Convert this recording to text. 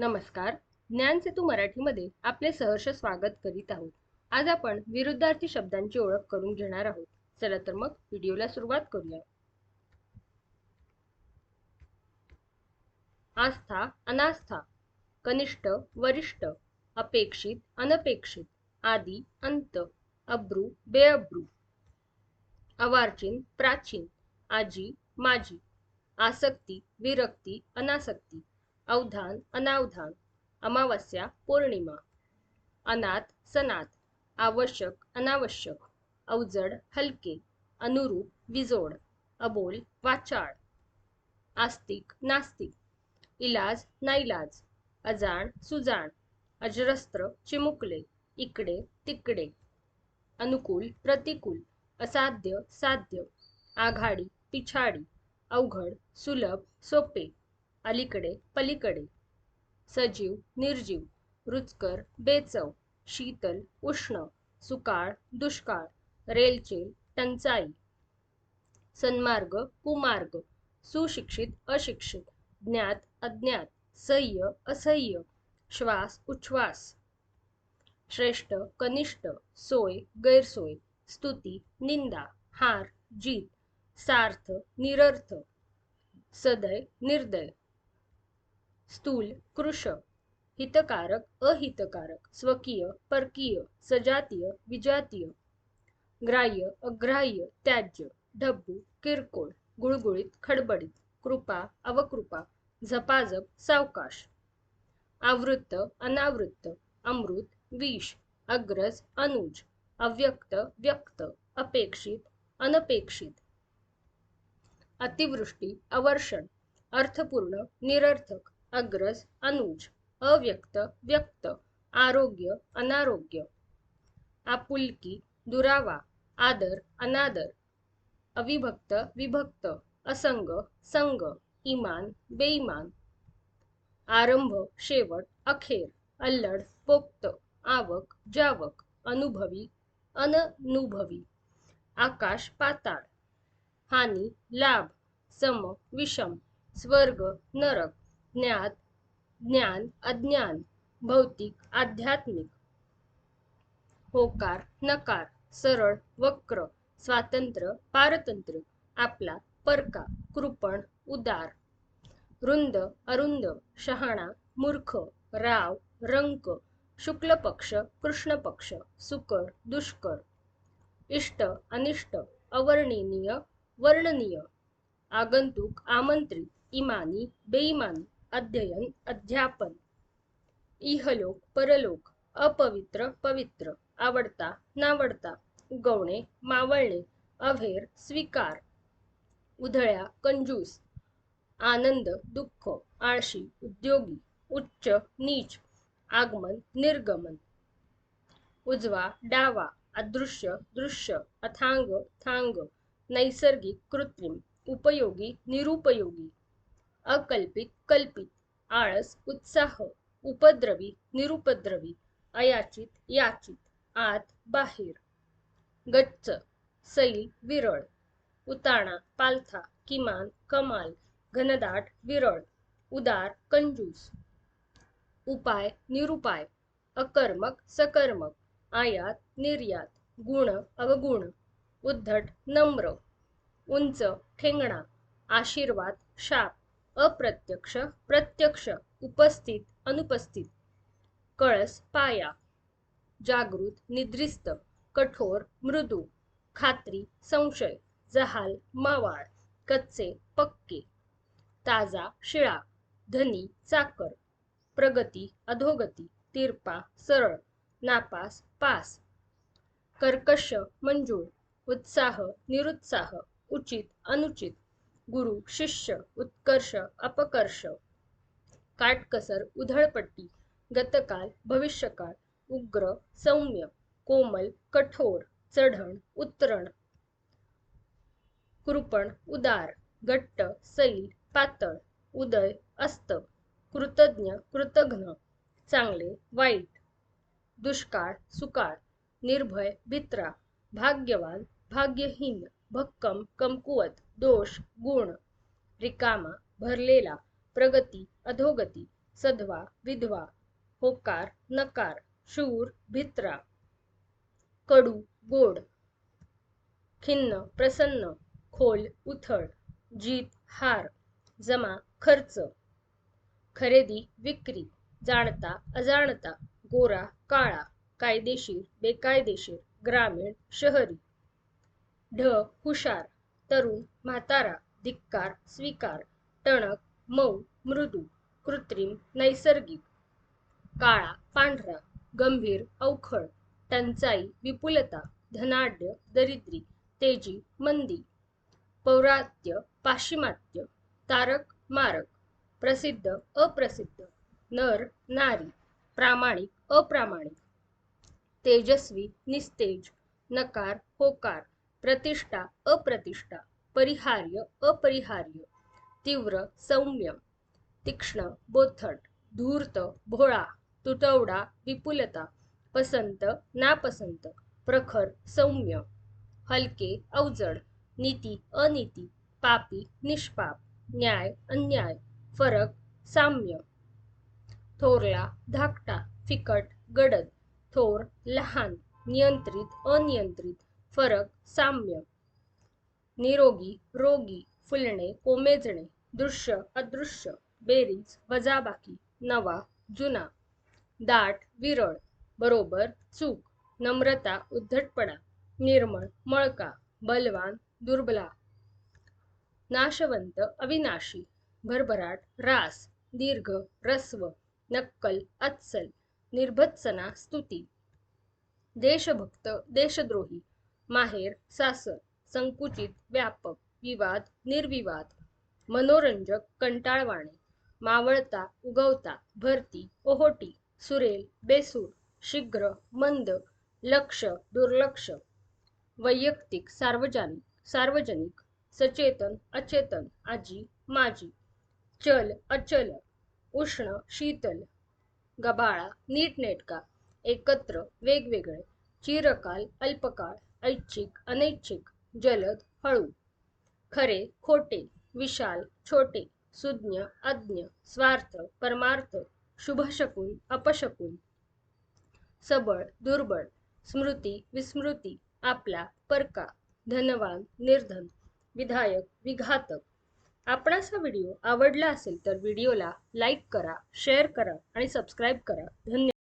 नमस्कार. ज्ञानसेतू मराठीमध्ये आपले सहर्ष स्वागत करीत आहोत. आज आपण विरुद्धार्थी शब्दांची ओळख करून घेणार आहोत. चला तर मग व्हिडिओला सुरुवात करूया. आस्था अनास्था कनिष्ठ वरिष्ठ अपेक्षित अनपेक्षित आदी अंत अब्रू बेअब्रू अवार्चिन प्राचीन आजी माजी आसक्ती विरक्ती अनासक्ती अवधान अनावधान अमावस्या पौर्णिमा अनाथ सनाथ आवश्यक अनावश्यक अवजड हलके अनुरूप विजोड अबोल वाचाळ आस्तिक नास्तिक इलाज नाईलाज अजाण सुजाण अजरस्त्र चिमुकले इकडे तिकडे अनुकूल प्रतिकूल असाध्य साध्य आघाडी पिछाडी अवघड सुलभ सोपे अलीकडे पलीकडे. सजीव निर्जीव रुचकर बेचव शीतल उष्ण सुकाळ दुष्काळ रेलचेल टंचाई. सन्मार्ग कुमार्ग. सुशिक्षित अशिक्षित. ज्ञात अज्ञात. सह्य असह्य. श्वास उच्छ्वास. श्रेष्ठ कनिष्ठ. सोय गैरसोय. स्तुती निंदा. हार जीत. सार्थ निरर्थ. सदय निर्दय. स्थूल कृश हितकारक अहितकारक स्वकीय परकीय सजातीय विजातीय ग्राह्य अग्राह्य त्याज्य ढब्बू किरकोळ गुळगुळीत खडबडीत कृपा अवकृपा झपाझप सावकाश आवृत्त अनावृत्त अमृत विष अग्रज अनुज अव्यक्त व्यक्त अपेक्षित अनपेक्षित अतिवृष्टी अवर्षण अर्थपूर्ण निरर्थक अग्रज अनुज अव्यक्त व्यक्त आरोग्य अनारोग्य. आपुलकी दुरावा आदर अनादर. अविभक्त विभक्त असंग संग इमान बेईमान. आरंभ शेवट अखेर अल्लड पोक्त आवक जावक अनुभवी अननुभवी. आकाश पाताळ. हानी लाभ सम विषम स्वर्ग नरक. ज्ञात ज्ञान अज्ञान भौतिक आध्यात्मिक. होकार नकार सरळ वक्र स्वातंत्र्य पारतंत्र आपला परका कृपण उदार. रुंद अरुंद शहाणा मूर्ख राव रंक शुक्ल पक्ष कृष्ण पक्ष सुकर दुष्कर. इष्ट अनिष्ट अवर्णनीय वर्णनीय. आगंतुक आमंत्रित इमानी बेईमानी. अध्ययन अध्यापन. इहलोक परलोक अपवित्र पवित्र आवडता नावडता उगवणे मावळणे अभेर स्वीकार. उधळ्या कंजूस. आनंद दुःख आळशी उद्योगी उच्च नीच आगमन निर्गमन. उजवा डावा अदृश्य दृश्य अथांग थांग नैसर्गिक कृत्रिम उपयोगी निरुपयोगी. अकल्पित कल्पित आळस उत्साह उपद्रवी निरुपद्रवी अयाचित याचित आत बाहेर. गच्च सैल विरळ. उताणा पालथा किमान कमाल घनदाट विरळ. उदार कंजूस. उपाय निरुपाय. अकर्मक सकर्मक. आयात निर्यात. गुण अवगुण. उद्धट नम्र. उंच ठेंगणा. आशीर्वाद शाप. अप्रत्यक्ष प्रत्यक्ष उपस्थित अनुपस्थित. कळस पाया. जागृत निद्रिस्त कठोर मृदू. खात्री संशय. जहाल मावाळ. कच्चे पक्के. ताजा शिळा. धनी चाकर. प्रगती अधोगती. तिरपा सरळ. नापास पास. कर्कश मंजूळ. उत्साह निरुत्साह. उचित अनुचित. गुरु शिष्य उत्कर्ष अपकर्ष काटकसर उधळपट्टी गतकाल भविष्यकाळ उग्र सौम्य कोमल कठोर चढण उतरण कृपण उदार घट्ट सैल पातळ उदय अस्त कृतज्ञ कृतघ्न चांगले वाईट दुष्काळ सुकाळ निर्भय भित्रा भाग्यवान भाग्यहीन भक्कम कमकुवत दोष गुण रिकामा भरलेला प्रगती अधोगती सधवा विधवा होकार नकार शूर भित्रा कडू गोड खिन्न प्रसन्न खोल उथळ जीत हार जमा खर्च खरेदी विक्री जाणता अजाणता गोरा काळा कायदेशीर बेकायदेशीर ग्रामीण शहरी ढ हुशार तरुण म्हातारा धिक्कार स्वीकार टणक मऊ मृदू कृत्रिम नैसर्गिक काळा पांढरा गंभीर अवखळ टंचाई विपुलता धनाढ्य दरिद्री तेजी मंदी पौरात्य पाश्चिमात्य तारक मारक प्रसिद्ध अप्रसिद्ध नर नारी प्रामाणिक अप्रामाणिक तेजस्वी निस्तेज नकार होकार प्रतिष्ठा अप्रतिष्ठा परिहार्य अपरिहार्य तीव्र सौम्य तीक्ष्ण बोथट धूर्त भोळा तुटवडा विपुलता पसंत नापसंत प्रखर सौम्य हलके अवजड नीती अनीती पापी निष्पाप न्याय अन्याय फरक साम्य थोरला धाकटा फिकट गडद थोर लहान नियंत्रित अनियंत्रित फरक साम्य. निरोगी रोगी फुलणे कोमेजणे दृश्य अदृश्य बेरीज वजाबाकी नवा जुना. दाट विरळ बरोबर चूक नम्रता उद्धटपणा निर्मळ मळका बलवान दुर्बला. नाशवंत अविनाशी भरभराट रास दीर्घ रस्व नक्कल अस्सल निर्भत्सना स्तुती. देशभक्त देशद्रोही माहेर सासर संकुचित व्यापक विवाद निर्विवाद मनोरंजक कंटाळवाणे मावळता उगवता भरती ओहोटी सुरेल बेसूर शीघ्र मंद लक्ष दुर्लक्ष वैयक्तिक सार्वजनिक सार्वजनिक सचेतन अचेतन आजी माजी चल अचल उष्ण शीतल गबाळा नीटनेटका एकत्र वेगवेगळे चिरकाल अल्पकाळ ऐच्छिक अनैच्छिक जलद हळू. खरे खोटे विशाल छोटे सुज्ञ अज्ञ स्वार्थ परमार्थ शुभशकून अपशकून. सबळ दुर्बळ स्मृती विस्मृती आपला परका धनवान निर्धन विधायक विघातक. आपणास हा व्हिडिओ आवडला असेल तर व्हिडिओला लाईक करा शेअर करा आणि सबस्क्राईब करा. धन्यवाद